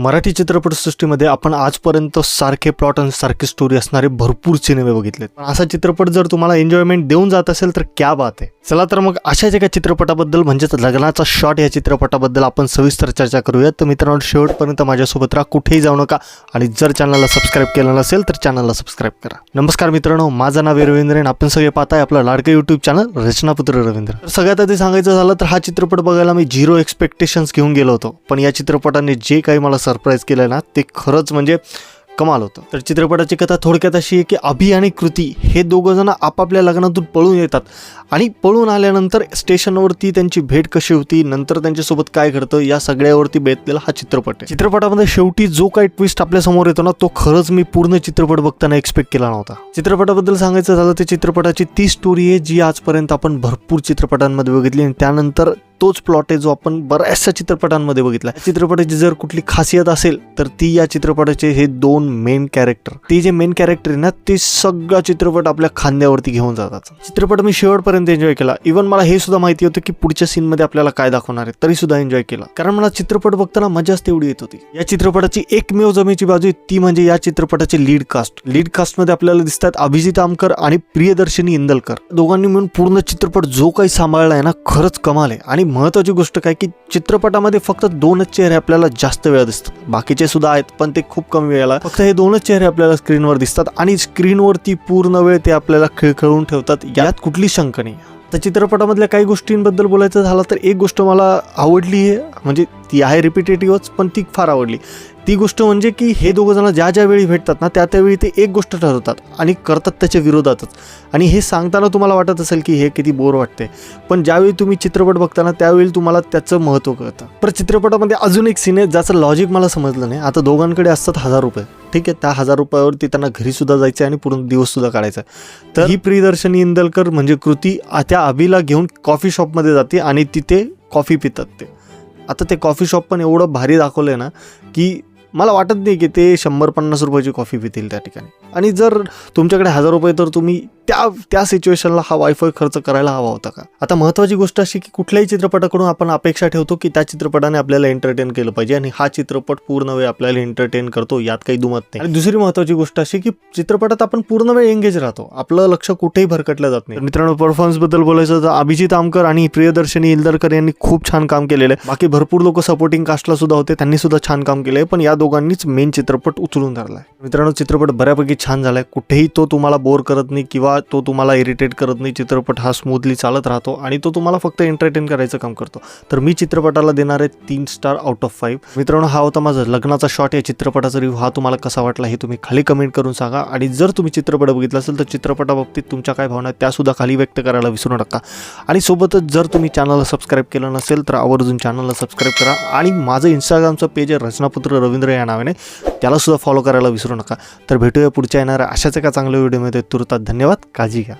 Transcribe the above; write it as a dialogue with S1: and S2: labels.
S1: मराठी चित्रपटसृष्टीमध्ये आपण आजपर्यंत सारखे प्लॉट आणि सारखे स्टोरी असणारे भरपूर सिनेमे बघितलेत. पण असा चित्रपट जर तुम्हाला एन्जॉयमेंट देऊन जात असेल तर क्या बात आहे. चला तर मग अशाच एका चित्रपटाबद्दल म्हणजेच लग्नाचा शॉट या चित्रपटाबद्दल आपण सविस्तर चर्चा करूयात. तर मित्रांनो शेवटपर्यंत माझ्यासोबत राहा कुठेही जाऊ नका. आणि जर चॅनलला सबस्क्राईब केलं नसेल तर चॅनलला सबस्क्राईब करा. नमस्कार मित्रांनो माझं नाव रवींद्र आणि आपण सगळे पाहताय आपलं लाडकं युट्यूब चॅनल रचनापुत्र रवींद्र. तर सगळ्यात आधी सांगायचं झालं तर हा चित्रपट बघायला मी झिरो एक्सपेक्टेशन्स घेऊन गेलो होतो. पण या चित्रपटाने जे काही मला सरप्राईज केलं ना ते खरंच म्हणजे कमाल होतं. तर चित्रपटाची कथा थोडक्यात अशी आहे की अभि आणि कृती हे दोघं जण आपापल्या लग्नातून पळून येतात. आणि पळून आल्यानंतर स्टेशनवरती त्यांची भेट कशी होती नंतर त्यांच्यासोबत काय घडतं या सगळ्यावरती बेतलेला हा चित्रपट आहे. चित्रपटामध्ये शेवटी जो काही ट्विस्ट आपल्यासमोर येतो ना तो खरंच मी पूर्ण चित्रपट बघताना एक्सपेक्ट केला नव्हता. चित्रपटाबद्दल सांगायचं झालं तर चित्रपटाची ती स्टोरी आहे जी आजपर्यंत आपण भरपूर चित्रपटांमध्ये बघितली आणि त्यानंतर तोच प्लॉट आहे जो आपण बऱ्याचशा चित्रपटांमध्ये बघितला. चित्रपटाची जर कुठली खासियत असेल तर ती या चित्रपटाचे हे दोन मेन कॅरेक्टर ते जे मेन कॅरेक्टर आहे ना ते सगळा चित्रपट आपल्या खांद्यावरती घेऊन जातात. चित्रपट मी शेवटपर्यंत एन्जॉय केला. इव्हन मला हे सुद्धा माहिती होतं की पुढच्या सीनमध्ये आपल्याला काय दाखवणार आहे तरी सुद्धा एन्जॉय केला. कारण मला चित्रपट बघताना मजाच तेवढी येत होती. या चित्रपटाची एकमेव जमेची बाजू आहे ती म्हणजे या चित्रपटाचे लीड कास्ट लीड कास्टमध्ये आपल्याला दिसतात अभिजित आमकर आणि प्रियदर्शनी इंदलकर. दोघांनी मिळून पूर्ण चित्रपट जो काही सांभाळला आहे ना खरंच कमाल आहे. आणि महत्त्वाची गोष्ट काय की चित्रपटामध्ये फक्त दोनच चेहरे आपल्याला जास्त वेळा दिसतात. बाकीचे सुद्धा आहेत पण ते खूप कमी वेळेला. फक्त हे दोनच चेहरे आपल्याला स्क्रीनवर दिसतात आणि स्क्रीनवरती पूर्ण वेळ ते आपल्याला खिळखळून ठेवतात. यात कुठली शंका नाही. तर चित्रपटामधल्या काही गोष्टींबद्दल बोलायचं झालं तर एक गोष्ट मला आवडली आहे म्हणजे ती आहे रिपिटेटिव्हच पण ती फार आवडली. ती गोष्ट म्हणजे की हे दोघंजणं ज्या ज्या वेळी भेटतात ना त्या त्यावेळी ते एक गोष्ट ठरवतात आणि करतात त्याच्या विरोधातच. आणि हे सांगताना तुम्हाला वाटत असेल की हे किती बोर वाटते पण ज्यावेळी तुम्ही चित्रपट बघताना त्यावेळी तुम्हाला त्याचं महत्त्व कळतं. पर चित्रपटामध्ये अजून एक सीन आहे ज्याचं लॉजिक मला समजलं नाही. आता दोघांकडे असतात हजार रुपये. ठीक आहे त्या हजार रुपयावरती त्यांना घरीसुद्धा जायचं आहे आणि पूर्ण दिवससुद्धा काढायचा आहे. तर ही प्रियदर्शनी इंदलकर म्हणजे कृती त्या अभिला घेऊन कॉफी शॉपमध्ये जाते आणि तिथे कॉफी पितात ते आता ते कॉफी शॉप पण एवढं भारी दाखवलं आहे ना की मला वाटत नाही की ते शंभर पन्नास रुपयाची कॉफी पितील त्या ठिकाणी. आणि जर तुमच्याकडे हजार रुपये तर तुम्ही त्या त्या सिच्युएशनला हा वायफाय खर्च करायला हवा होता का? आता महत्त्वाची गोष्ट अशी की कुठल्याही चित्रपटाकडून आपण अपेक्षा ठेवतो की त्या चित्रपटाने आपल्याला एंटरटेन केलं पाहिजे आणि हा चित्रपट पूर्ण वेळ आपल्याला एंटरटेन करतो यात काही दुमत नाही. आणि दुसरी महत्त्वाची गोष्ट अशी की चित्रपटात आपण पूर्ण वेळ एंगेज राहतो. आपलं लक्ष कुठेही भरकटलं जात नाही. मित्रांनो परफॉर्मन्सबद्दल बोलायचं तर अभिजित आमकर आणि प्रियदर्शनी इल्दरकर यांनी खूप छान काम केलेलं आहे. बाकी भरपूर लोक सपोर्टिंग कास्टला सुद्धा होते त्यांनी सुद्धा छान काम केलंय. पण या दोघांनीच मेन चित्रपट उचलून धरलाय. मित्रांनो चित्रपट बऱ्यापैकी छान झालाय. कुठेही तो तुम्हाला बोर करत नाही किंवा तो तुम्हाला इरिटेट करत नाही चित्रपट हा स्मूथली चालत राहतो आणि तो तुम्हाला फक्त एंटरटेन करायचं काम करतो. तर मी चित्रपटाला देणार आहे तीन स्टार आउट ऑफ फाईव्ह मित्रांनो हा होता माझा लग्नाचा शॉट या चित्रपटाचा रिव्ह्यू हा तुम्हाला कसा वाटला हे तुम्ही खाली कमेंट करून सांगा. आणि जर तुम्ही चित्रपट बघितला असेल तर चित्रपटाबाबतीत तुमच्या काय भावना त्यासुद्धा खाली व्यक्त करायला विसरू नका. आणि सोबतच जर तुम्ही चॅनलला सबस्क्राईब केलं नसेल तर आवर्जून चॅनलला सबस्क्राईब करा. आणि माझं इंस्टाग्रामचं पेज आहे रचनापुत्र रवींद्र या नावाने. त्यालासुद्धा फॉलो करायला विसरू नका. तर भेटूया पुढच्या येणाऱ्या अशाच एका चांगल्या व्हिडिओमध्ये तुरतात धन्यवाद. काळजी घ्या.